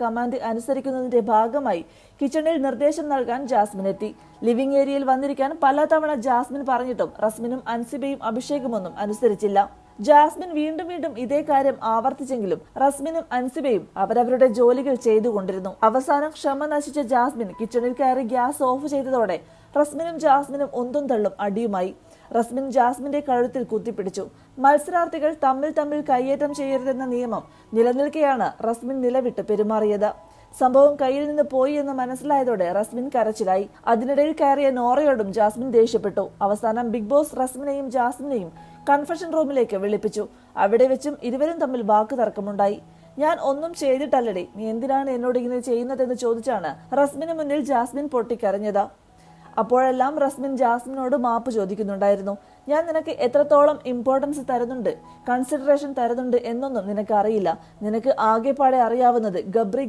Command അനുസരിക്കുന്നതിന്റെ ഭാഗമായി കിച്ചണിൽ നിർദ്ദേശം നൽകാൻ ജാസ്മിൻ എത്തി. ലിവിംഗ് ഏരിയയിൽ വന്നിരിക്കാൻ പലതവണ ജാസ്മിൻ പറഞ്ഞിട്ടും റസ്മിനും അൻസിബയും അഭിഷേകുമൊന്നും അനുസരിച്ചില്ല. ജാസ്മിൻ വീണ്ടും വീണ്ടും ഇതേ കാര്യം ആവർത്തിച്ചെങ്കിലും റസ്മിനും അൻസിബയും അവരവരുടെ ജോലികൾ ചെയ്തുകൊണ്ടിരുന്നു. അവസാനം ക്ഷമ നശിച്ച ജാസ്മിൻ കിച്ചണിൽ കയറി ഗ്യാസ് ഓഫ് ചെയ്തതോടെ റസ്മിനും ജാസ്മിനും ഒന്നും തള്ളും അടിയുമായി. റസ്മിൻ ജാസ്മിന്റെ കഴുത്തിൽ കുത്തിപ്പിടിച്ചു. മത്സരാർത്ഥികൾ തമ്മിൽ തമ്മിൽ കയ്യേറ്റം ചെയ്യരുതെന്ന നിയമം നിലനിൽക്കെയാണ് റസ്മിൻ നിലവിട്ട് പെരുമാറിയത്. സംഭവം കയ്യിൽ നിന്ന് പോയി എന്ന് മനസ്സിലായതോടെ റസ്മിൻ കരച്ചിലായി. അതിനിടയിൽ കയറിയ നോറയോടും ജാസ്മിൻ ദേഷ്യപ്പെട്ടു. അവസാനം ബിഗ് ബോസ് റസ്മിനെയും ജാസ്മിനെയും കൺഫഷൻ റൂമിലേക്ക് വിളിപ്പിച്ചു. അവിടെ വെച്ചും ഇരുവരും തമ്മിൽ വാക്ക് തർക്കമുണ്ടായി. ഞാൻ ഒന്നും ചെയ്തിട്ടല്ലടേ. നീ എന്തിനാണ് എന്നോട് ഇങ്ങനെ ചെയ്യുന്നതെന്ന് ചോദിച്ചാണ് റസ്മിന് മുന്നിൽ ജാസ്മിൻ പൊട്ടിക്കരഞ്ഞത്. അപ്പോഴെല്ലാം റസ്മിൻ ജാസ്മിനോട് മാപ്പ് ചോദിക്കുന്നുണ്ടായിരുന്നു. ഞാൻ നിനക്ക് എത്രത്തോളം ഇമ്പോർട്ടൻസ് തരുന്നുണ്ട്? കൺസിഡറേഷൻ തരുന്നുണ്ട് എന്നൊന്നും നിനക്ക് അറിയില്ല നിനക്ക് ആകെപ്പാടെ അറിയാവുന്നത് ഗബ്രി